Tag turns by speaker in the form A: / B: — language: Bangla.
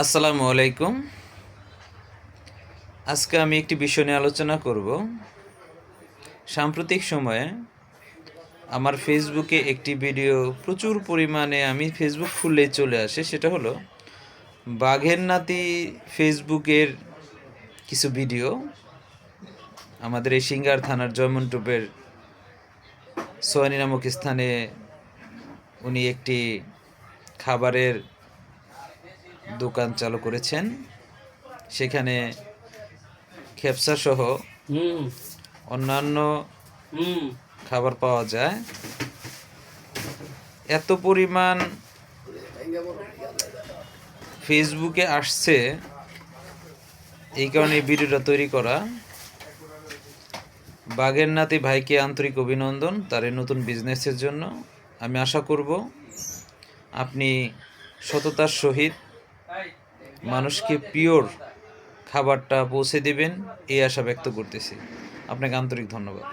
A: আসসালামু আলাইকুম। আজকে আমি একটি বিষয় নিয়ে আলোচনা করব। সাম্প্রতিক সময়ে আমার ফেসবুকে একটি ভিডিও প্রচুর পরিমাণে আমি ফেসবুক খুললেই চলে আসে, সেটা হলো বাঘের নাতি ফেসবুকের কিছু ভিডিও। আমাদের এই সিঙ্গার থানার জয়মন্টপের সোয়ানি নামক স্থানে উনি একটি খাবারের দোকান চালু করেছেন। সেখানে খেপসা সহ অন্যান্য খাবার পাওয়া যায়। এত পরিমাণ ফেসবুকে আসছে এই কারণে এই ভিডিওটা তৈরি করা। বাগের নাতি ভাইকে আন্তরিক অভিনন্দন তার এই নতুন বিজনেসের জন্য। আমি আশা করব আপনি সততার সহিত মানুষকে পিওর খাবারটা পৌঁছে দেবেন এই আশা ব্যক্ত করতেছি। আপনাকে আন্তরিক ধন্যবাদ।